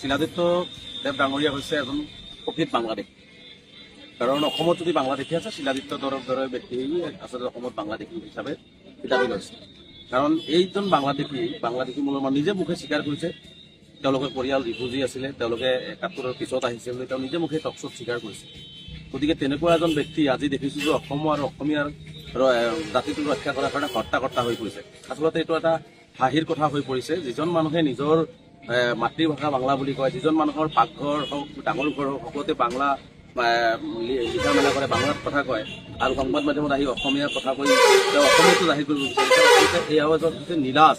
শিলাদিত্য দেৱ ডাঙৰীয়া হৈছে এজন প্ৰকৃত বাংলাদেশী। কাৰণ অসমত যদি বাংলাদেশী আছে, শিলাদিত্য দৰৰ দৰে ব্যক্তি আচলতে অসমত বাংলাদেশী হিচাপে কিতাপি লৈছে। কাৰণ এইজন বাংলাদেশী বাংলাদেশী মূলৰ মানুহ নিজে মুখে স্বীকাৰ কৰিছে, তেওঁলোকৰ পৰিয়াল ৰিফিউজি আছিলে, তেওঁলোকে একাত্তৰৰ পিছত আহিছে বুলি তেওঁ নিজে মুখে টকশ্বত স্বীকাৰ কৰিছে। গতিকে তেনেকুৱা এজন ব্যক্তি আজি দেখিছোঁ যে অসম অসমীয়াৰ জাতিটোক ৰক্ষা কৰাৰ কাৰণে কৰ্তা কৰ্তা হৈ পৰিছে। আচলতে এইটো এটা হাঁহিৰ কথা হৈ পৰিছে। যিজন মানুহে নিজৰ মাতৃভাষা বাংলা বুলি কয়, যিজন মানুহৰ পাকঘৰ হওক, ডাঙৰ ঘৰ হওক, সকলোতে বাংলা লিখা মেলা কৰে, বাংলাত কথা কয়, আৰু সংবাদ মাধ্যমত আহি অসমীয়াৰ কথা কৈ তেওঁ অসমীয়াটো জাহিৰ কৰিব বিচাৰিছে এয়াও এজন হৈছে নীলাজ,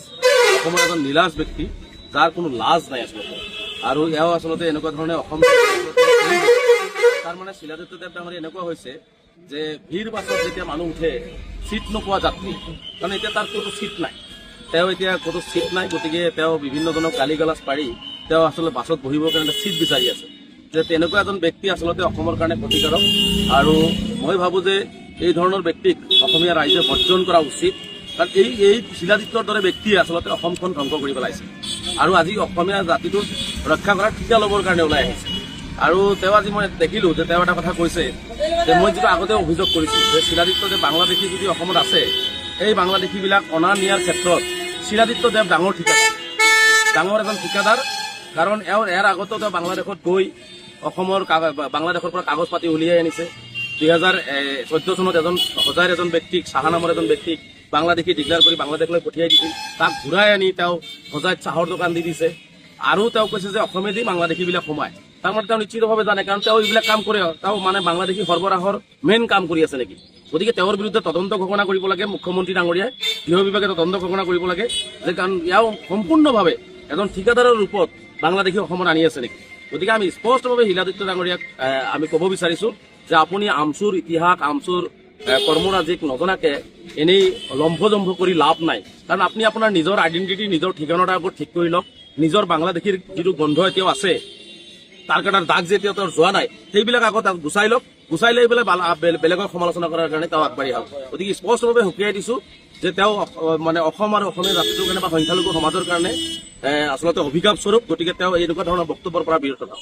অসমৰ এজন নীলাজ ব্যক্তি, যাৰ কোনো লাজ নাই আচলতে। আৰু এয়াও আচলতে এনেকুৱা ধৰণে অসম তাৰ মানে শিলাদিত্যদেৱ ডাঙৰীয়া এনেকুৱা হৈছে যে, ভিৰ বাছত যেতিয়া মানুহ উঠে, চিট নোপোৱা যাত্ৰী। কাৰণ এতিয়া তাৰ কোনো চিট নাই। তেওঁ এতিয়া কোনো চিট নাই, গতিকে তেওঁ বিভিন্নজনক গালি গালাজ পাৰি তেওঁ আচলতে বাছত বহিবৰ কাৰণে চিট বিচাৰি আছে। যে তেনেকুৱা এজন ব্যক্তি আচলতে অসমৰ কাৰণে ক্ষতিকাৰক। আৰু মই ভাবোঁ যে এই ধৰণৰ ব্যক্তিক অসমীয়া ৰাইজে বৰ্জন কৰা উচিত। কাৰণ এই এই শিলাদিত্যৰ দৰে ব্যক্তিয়ে আচলতে অসমখন ধ্বংস কৰি পেলাইছে। আৰু আজি অসমীয়া জাতিটোক ৰক্ষা কৰাৰ ঠিকা ল'বৰ কাৰণে ওলাই আহিছে। আৰু তেওঁ আজি মই দেখিলোঁ যে তেওঁ এটা কথা কৈছে, যে মই যিটো আগতে অভিযোগ কৰিছোঁ, যে শিলাদিত্য যে বাংলাদেশী যদি অসমত আছে এই বাংলাদেশীবিলাক অনা নিয়াৰ ক্ষেত্ৰত শিলাদিত্য দেৱ ডাঙৰ ঠিকাদাৰ। ডাঙৰ এজন ঠিকাদাৰ, কাৰণ এওঁ ইয়াৰ আগতো তেওঁ বাংলাদেশত গৈ অসমৰ বাংলাদেশৰ পৰা কাগজ পাতি উলিয়াই আনিছে। দুহেজাৰ চৈধ্য চনত এজন সজাইৰ এজন ব্যক্তিক, চাহা নামৰ এজন ব্যক্তিক বাংলাদেশী ডিক্লেয়াৰ কৰি বাংলাদেশলৈ পঠিয়াই দিছিল। তাক ঘূৰাই আনি তেওঁ সজাইত চাহৰ দোকান দি দিছে। আৰু তেওঁ কৈছে যে অসমেদি বাংলাদেশীবিলাক সোমায়। তাৰমানে তেওঁ নিশ্চিতভাৱে জানে, কাৰণ তেওঁ এইবিলাক কাম কৰে। তেওঁ মানে বাংলাদেশী সৰবৰাহৰ মেইন কাম কৰি আছে নেকি? গতিকে তেওঁৰ বিৰুদ্ধে তদন্ত ঘোষণা কৰিব লাগে, মুখ্যমন্ত্ৰী ডাঙৰীয়াই। গৃহ বিভাগে তদন্ত ঘোষণা কৰিব লাগে, যে কাৰণ ইয়াও সম্পূৰ্ণভাৱে এজন ঠিকাদাৰৰ ৰূপত বাংলাদেশী অসমত আনি আছে নেকি? গতিকে আমি স্পষ্টভাৱে শিলাদিত্য ডাঙৰীয়াক আমি ক'ব বিচাৰিছোঁ যে আপুনি আমচুৰ ইতিহাস, আমচুৰ কৰ্মৰাজিক নজনাকে এনেই লম্ভজম্ভ কৰি লাভ নাই। কাৰণ আপুনি আপোনাৰ নিজৰ আইডেণ্টিটি নিজৰ ঠিকনাটা আগত ঠিক কৰি লওক। নিজৰ বাংলাদেশীৰ যিটো গন্ধ এতিয়াও আছে তাৰ কাৰণে দাগ যেতিয়া তেওঁৰ যোৱা নাই, সেইবিলাক আগত গুচাই লওক। গুচাই লৈ পেলাই বেলেগক সমালোচনা কৰাৰ কাৰণে তেওঁ আগবাঢ়ি আহক। গতিকে স্পষ্টভাৱে সকীয়াই দিছো যে তেওঁ মানে অসম আৰু অসমীয়া জাতিটোৰ কাৰণে বা সংখ্যালঘু সমাজৰ কাৰণে আচলতে অভিশাপ স্বৰূপ। গতিকে তেওঁ এনেকুৱা ধৰণৰ বক্তব্যৰ পৰা বিৰত থাকক